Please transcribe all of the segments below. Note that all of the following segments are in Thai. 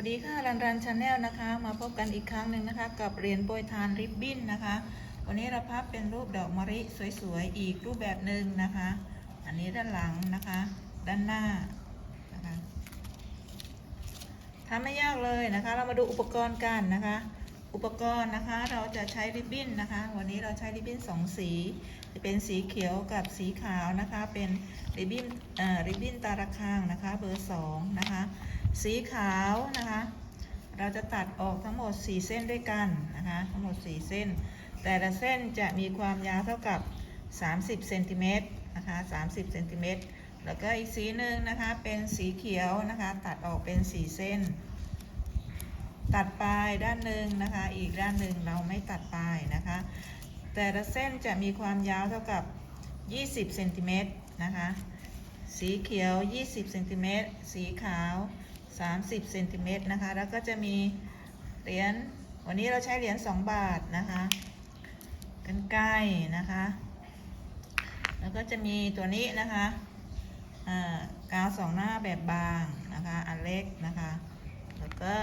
วัสดีค่ะรันรันชาแนลนะคะ มาพบกันอีกครั้งหนึ่งนะคะ กับเหรียญโปรยทานริบบิ้นนะคะ วันนี้เราพับเป็นรูปดอกมะลิสวยๆ อีกรูปแบบหนึ่งนะคะ อันนี้ด้านหลังนะคะ ด้านหน้านะคะทำไม่ยากเลยนะคะ เรามาดูอุปกรณ์กันนะคะ อุปกรณ์นะคะเราจะใช้ริบบิ้นนะคะ วันนี้เราใช้ริบบิ้นสองสีจะเป็นสีเขียวกับสีขาวนะคะ เป็นริบบิ้นริบบิ้นตาระคางนะคะ เบอร์สองนะคะ สีขาวนะคะ เราจะตัดออกทั้งหมด 4 เส้นด้วยกันนะคะ ทั้งหมด 4 เส้น แต่ละเส้นจะมีความยาวเท่ากับ 30เซนติเมตรนะคะ30เซนติเมตรแล้วก็อีกสีหนึ่งนะคะเป็นสีเขียวนะคะ ตัดออกเป็น4เส้น ตัดปลายด้านหนึ่งนะคะ อีกด้านหนึ่งเราไม่ตัดปลายนะคะ แต่ละเส้นจะมีความยาวเท่ากับ 20เซนติเมตรนะคะ สีเขียว 20เซนติเมตรสีขาว 30เซนติเมตรนะคะ แล้วก็จะมีเหรียญวันนี้เราใช้เหรียญ2บาทนะคะกันไกลนะคะ แล้วก็จะมีตัวนี้นะคะอ่ากาวสองหน้าแบบบางนะคะ อันเล็กนะคะ แล้วก็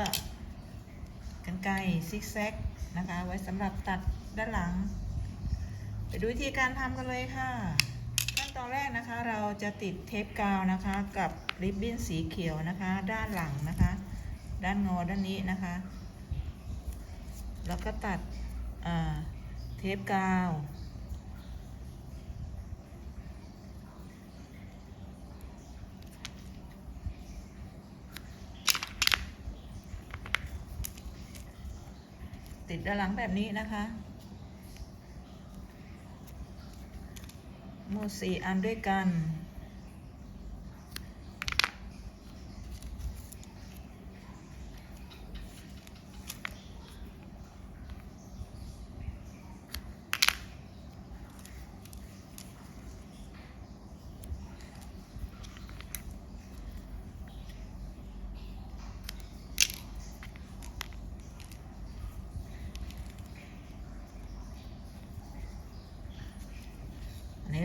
กันไกลซิกแซกนะคะ ไว้สำหรับตัดด้านหลัง ไปดูวิธีการทำกันเลยค่ะ ตอนแรกนะคะเราจะติดเทปกาวนะคะกับริบบิ้นสีเขียวนะคะ ด้านหลังนะคะ ด้านงอด้านนี้นะคะ แล้วก็ตัดเทปกาวติดด้านหลังแบบนี้นะคะ หมดสี่อันด้วยกัน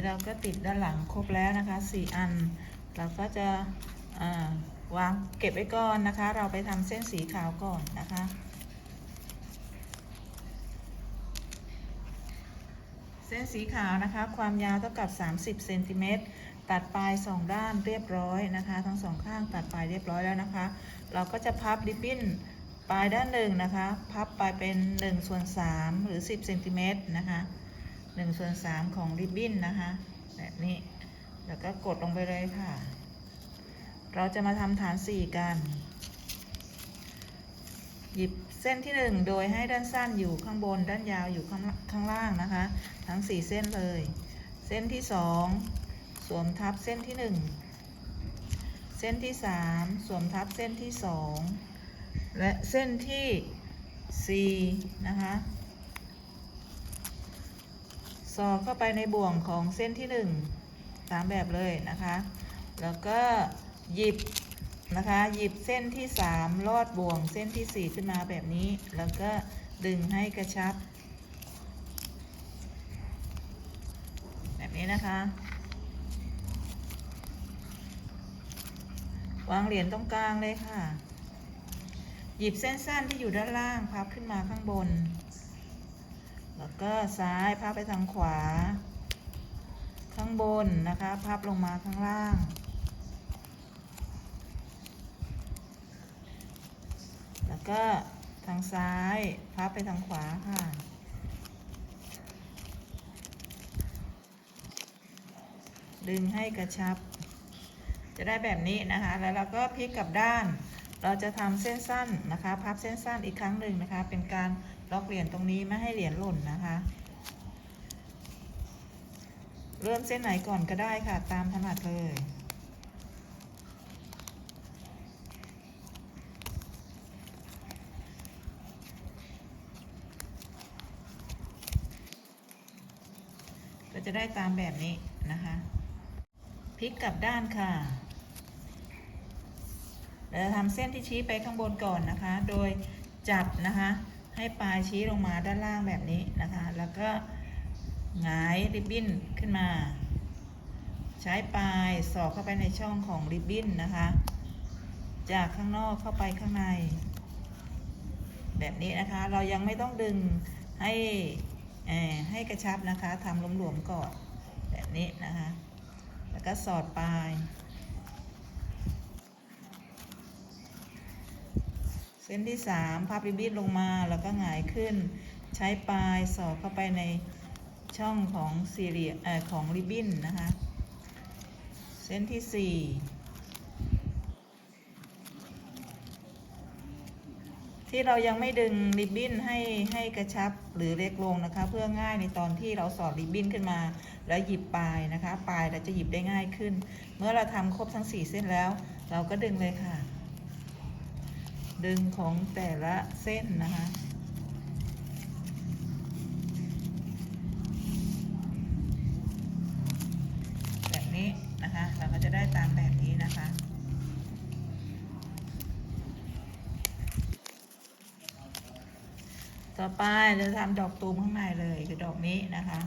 นี้เราก็ติดด้านหลังครบแล้วนะคะสี่อัน เราก็จะวางเก็บไว้ก่อนนะคะ เราไปทำเส้นสีขาวก่อนนะคะเส้นสีขาวนะคะ ความยาวเท่ากับ 30เซนติเมตรตัดปลายสองด้านเรียบร้อยนะคะ ทั้งสองข้างตัดปลายเรียบร้อยแล้วนะคะ เราก็จะพับริบบิ้นปลายด้านหนึ่งนะคะ พับไปเป็น1ส่วน3หรือ 10เซนติเมตรนะคะ 1ส่วน3ของริบบิ้นนะคะ แบบนี้ แล้วก็กดลงไปเลยค่ะ เราจะมาทำฐาน 4 กัน หยิบเส้นที่ 1 โดยให้ด้านสั้นอยู่ข้างบน ด้านยาวอยู่ข้างข้างล่างนะคะ ทั้ง 4 เส้นเลย เส้นที่ 2 สวมทับเส้นที่ 1 เส้นที่ 3 สวมทับเส้นที่ 2 และเส้นที่ 4 นะคะ อดเข้าไปในบ่วงของเส้นที่หนึ่งตามแบบเลยนะคะ แล้วก็หยิบนะคะ หยิบเส้นที่สามลอดบ่วงเส้นที่สี่ขึ้นมาแบบนี้ แล้วก็ดึงให้กระชับ แบบนี้นะคะ วางเหรียญตรงกลางเลยค่ะ หยิบเส้นสั้นที่อยู่ด้านล่างพับขึ้นมาข้างบน แล้วก็ซ้ายพับไปทางขวา ข้างบนนะคะพับลงมาข้างล่าง แล้วก็ทางซ้ายพับไปทางขวาค่ะดึงให้กระชับ จะได้แบบนี้นะคะ แล้วเราก็พลิกกลับด้าน เราจะทำเส้นสั้นนะคะ พับเส้นสั้นอีกครั้งหนึ่งนะคะ เป็นการ ล็อกเหรียญตรงนี้ไม่ให้เหรียญหล่นนะคะ เริ่มเส้นไหนก่อนก็ได้ค่ะ ตามถนัดเลยก็จะได้ตามแบบนี้นะคะพลิกกลับด้านค่ะเราจะทำเส้นที่ชี้ไปข้างบนก่อนนะคะ โดยจับนะคะ ให้ปลายชี้ลงมาด้านล่างแบบนี้นะคะ แล้วก็หงายริบบิ้นขึ้นมา ใช้ปลายสอดเข้าไปในช่องของริบบิ้นนะคะ จากข้างนอกเข้าไปข้างใน แบบนี้นะคะ เรายังไม่ต้องดึงให้เอ่ให้กระชับนะคะทำหลวมๆก่อนแบบนี้นะคะ แล้วก็สอดปลาย เส้นที่สามพับริบบิ้นลงมาแล้วก็หงายขึ้น ใช้ปลายสอดเข้าไปในช่องของสี่เหลี่ยมเอ่อของริบบิ้นนะคะ เส้นที่สี่ที่เรายังไม่ดึงริบบิ้นให้ให้กระชับหรือเล็กลงนะคะ เพื่อง่ายในตอนที่เราสอดริบบิ้นขึ้นมา แล้วหยิบปลายนะคะ ปลายเราจะหยิบได้ง่ายขึ้น เมื่อเราทำครบทั้งสี่เส้นแล้ว เราก็ดึงเลยค่ะ ดึงของแต่ละเส้นนะคะแบบนี้นะคะเราก็จะได้ตามแบบนี้นะคะต่อไปเราจะทำดอกตูมข้างในเลยคือดอกนี้นะคะ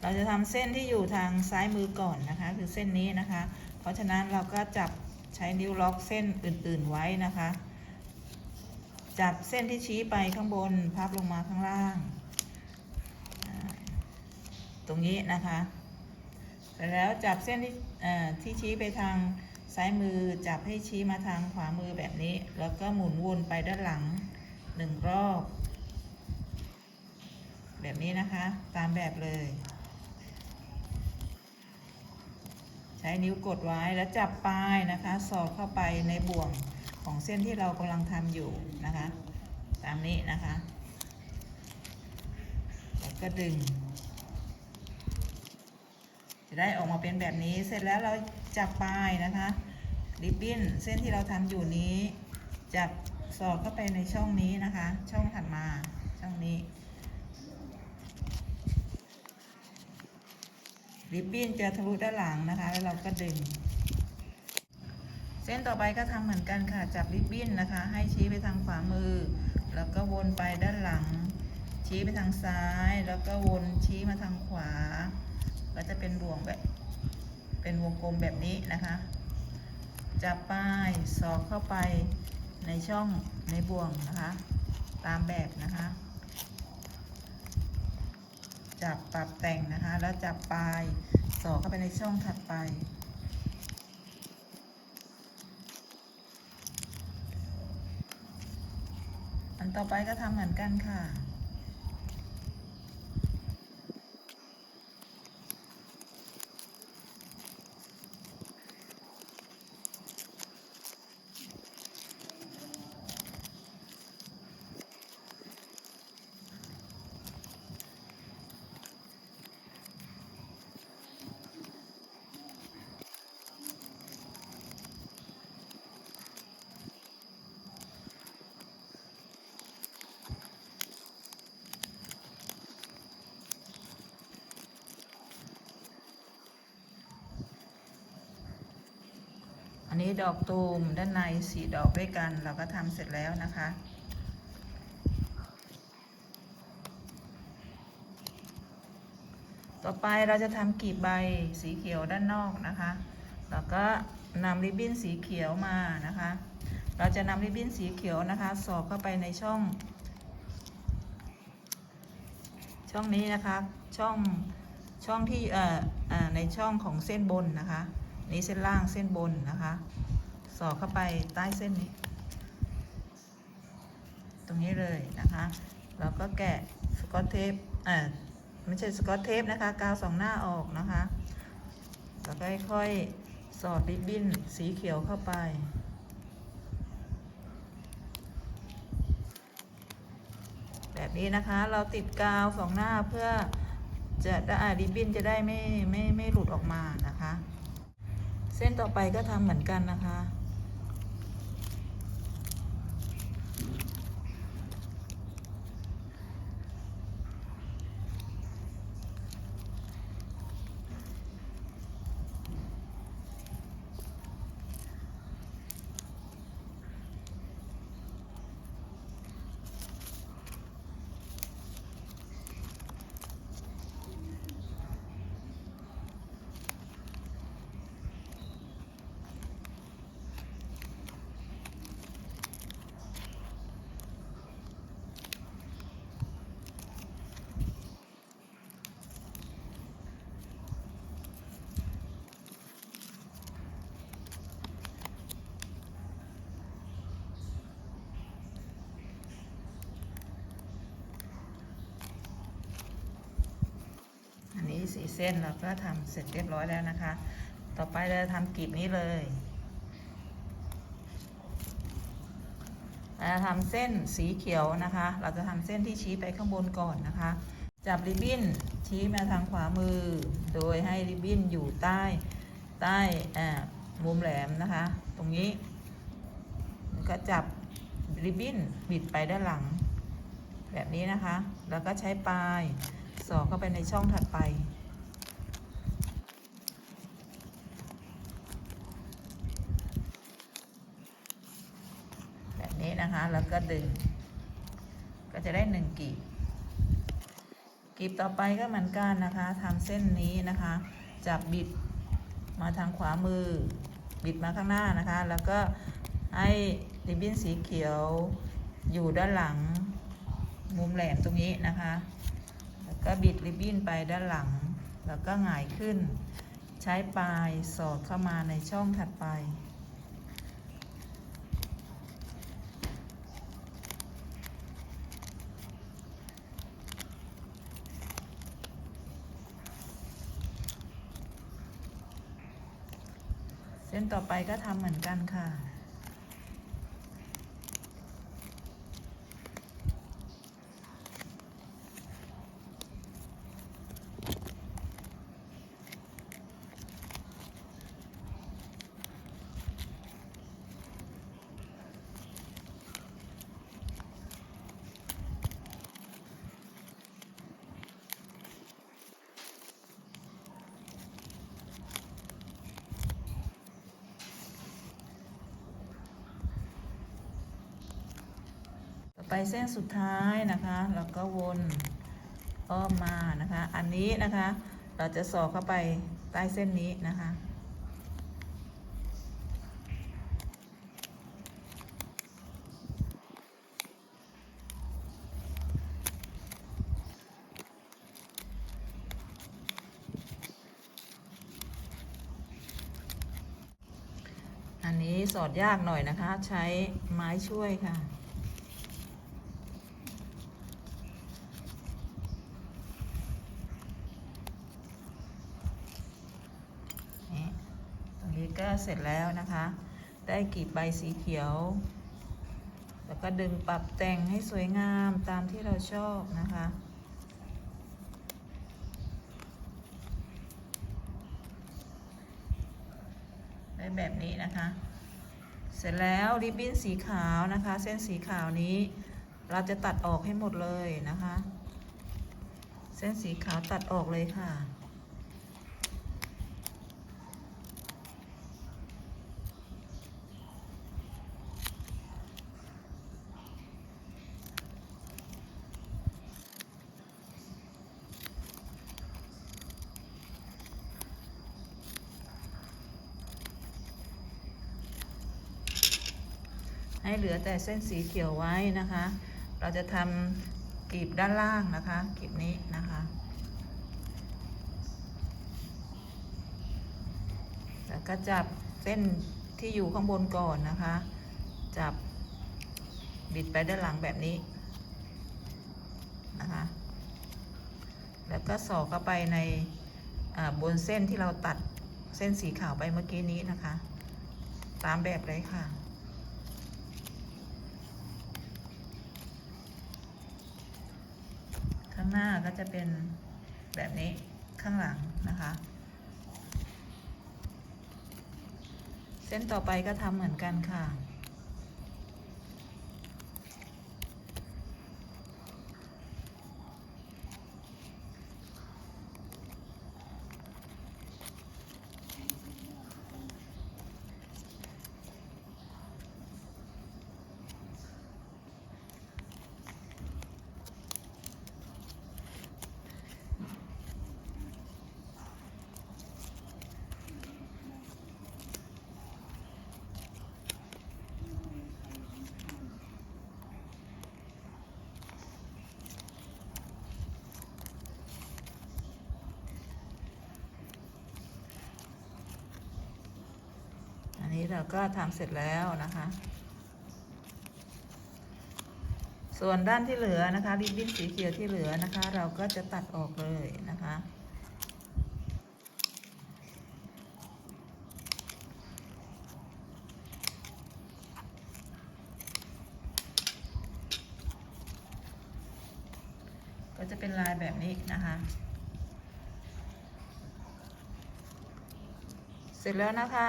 เราจะทำเส้นที่อยู่ทางซ้ายมือก่อนนะคะ คือเส้นนี้นะคะ เพราะฉะนั้นเราก็จับ ใช้นิ้วล็อกเส้นอื่นๆไว้นะคะ จับเส้นที่ชี้ไปข้างบนพับลงมาข้างล่าง ตรงนี้นะคะเสร็จแล้วจับเส้นที่ที่ชี้ไปทางซ้ายมือจับให้ชี้มาทางขวามือแบบนี้ แล้วก็หมุนวนไปด้านหลังหนึ่งรอบ แบบนี้นะคะ ตามแบบเลย ใช้นิ้วกดไว้แล้วจับปลายนะคะสอดเข้าไปในบ่วงของเส้นที่เรากำลังทำอยู่นะคะ ตามนี้นะคะแล้วก็ดึง จะได้ออกมาเป็นแบบนี้เสร็จแล้วเราจับปลายนะคะริบบิ้นเส้นที่เราทำอยู่นี้ จับสอดเข้าไปในช่องนี้นะคะ ช่องถัดมาช่องนี้ ริบบิ้นจะทะลุด้านหลังนะคะ แล้วเราก็ดึง เส้นต่อไปก็ทำเหมือนกันค่ะ จับริบบิ้นนะคะ ให้ชี้ไปทางขวามือ แล้วก็วนไปด้านหลัง ชี้ไปทางซ้าย แล้วก็วนชี้มาทางขวา ก็จะเป็นบ่วงแบบ เป็นวงกลมแบบนี้นะคะ จับป้ายสอดเข้าไปในช่องในบ่วงนะคะ ตามแบบนะคะ จับปรับแต่งนะคะ แล้วจับปลายสอดเข้าไปในช่องถัดไปอันต่อไปก็ทำเหมือนกันค่ะ นี้ดอกตูมด้านในสี่ดอกด้วยกัน เราก็ทำเสร็จแล้วนะคะ ต่อไปเราจะทำกีบใบสีเขียวด้านนอกนะคะ แล้วก็นำริบบิ้นสีเขียวมานะคะ เราจะนำริบบิ้นสีเขียวนะคะ สอดเข้าไปในช่อง ช่องนี้นะคะ ช่องช่องที่เอ่อในช่องของเส้นบนนะคะ นี้เส้นล่างเส้นบนนะคะ สอดเข้าไปใต้เส้นนี้ ตรงนี้เลยนะคะแล้วก็แกะสกอตเทปอ่าไม่ใช่สกอตเทปนะคะกาวสองหน้าออกนะคะแล้วก็ค่อยๆสอดริบบิ้นสีเขียวเข้าไปแบบนี้นะคะเราติดกาวสองหน้าเพื่อจะได้ริบบิ้นจะได้ไม่ไม่ไม่หลุดออกมานะคะ เส้นต่อไปก็ทำเหมือนกันนะคะ สี่เส้นเราก็ทำเสร็จเรียบร้อยแล้วนะคะ ต่อไปเราจะทำกลีบนี้เลยเราทำเส้นสีเขียวนะคะ เราจะทำเส้นที่ชี้ไปข้างบนก่อนนะคะ จับริบบิ้นชี้มาทางขวามือ โดยให้ริบบิ้นอยู่ใต้ใต้มุมแหลมนะคะ ตรงนี้ก็จับริบบิ้นบิดไปด้านหลัง แบบนี้นะคะ แล้วก็ใช้ปลายสอดเข้าไปในช่องถัดไป แบบนี้นะคะ แล้ว ก็ดึง ก็จะได้หนึ่งกีบกีบต่อไปก็เหมือนกันนะคะทำเส้นนี้นะคะ จับบิดมาทางขวามือ บิดมาข้างหน้านะคะ แล้วก็ให้ริบบิ้นสีเขียวอยู่ด้านหลังมุมแหลมตรงนี้นะคะ แล้วก็บิดริบบิ้นไปด้านหลัง แล้วก็หงายขึ้น ใช้ปลายสอดเข้ามาในช่องถัดไป เส้นต่อไปก็ทำเหมือนกันค่ะ ไปเส้นสุดท้ายนะคะแล้วก็วนอ้อมมานะคะ อันนี้นะคะ เราจะสอดเข้าไปใต้เส้นนี้นะคะ อันนี้สอดยากหน่อยนะคะ ใช้ไม้ช่วยค่ะ นี่ตรงนี้ ก็เสร็จแล้วนะคะ ได้กลีบใบสีเขียว แล้วก็ดึงปรับแต่งให้สวยงามตามที่เราชอบนะคะได้แบบนี้นะคะ เสร็จแล้วริบบิ้นสีขาวนะคะ เส้นสีขาวนี้ เราจะตัดออกให้หมดเลยนะคะ เส้นสีขาวตัดออกเลยค่ะ เหลือแต่เส้นสีเขียวไว้นะคะ เราจะทำกลีบด้านล่างนะคะกลีบนี้นะคะแล้วก็จับเส้นที่อยู่ข้างบนก่อนนะคะ จับบิดไปด้านหลังแบบนี้นะคะ แล้วก็สอดเข้าไปในบนเส้นที่เราตัดเส้นสีขาวไปเมื่อกี้นี้นะคะ ตามแบบเลยค่ะ ข้างหน้าก็จะเป็นแบบนี้ข้างหลังนะคะ เส้นต่อไปก็ทำเหมือนกันค่ะ เราก็ทำเสร็จแล้วนะคะ ส่วนด้านที่เหลือนะคะริบบิ้นสีเขียวที่เหลือนะคะ เราก็จะตัดออกเลยนะคะก็จะเป็นลายแบบนี้นะคะ เสร็จแล้วนะคะ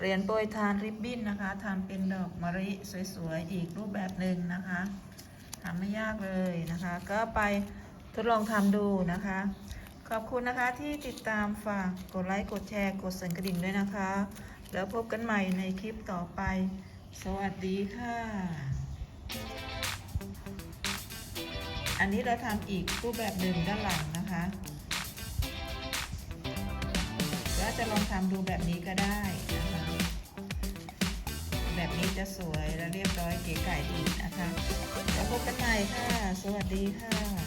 เหรียญโปรยทานริบบิ้นนะคะทำเป็นดอกมะลิสวยๆอีกรูปแบบหนึ่งนะคะทำไม่ยากเลยนะคะ ก็ไปทดลองทำดูนะคะ ขอบคุณนะคะที่ติดตามฝากกดไลค์กดแชร์กดสั่นกระดิ่งด้วยนะคะ แล้วพบกันใหม่ในคลิปต่อไป สวัสดีค่ะ อันนี้เราทำอีกรูปแบบหนึ่งด้านหลังนะคะก็จะลองทำดูแบบนี้ก็ได้นะคะ แบบนี้จะสวยและเรียบร้อยเก๋ไก่ดีนะคะแล้วพบกันใหม่ค่ะ สวัสดีค่ะ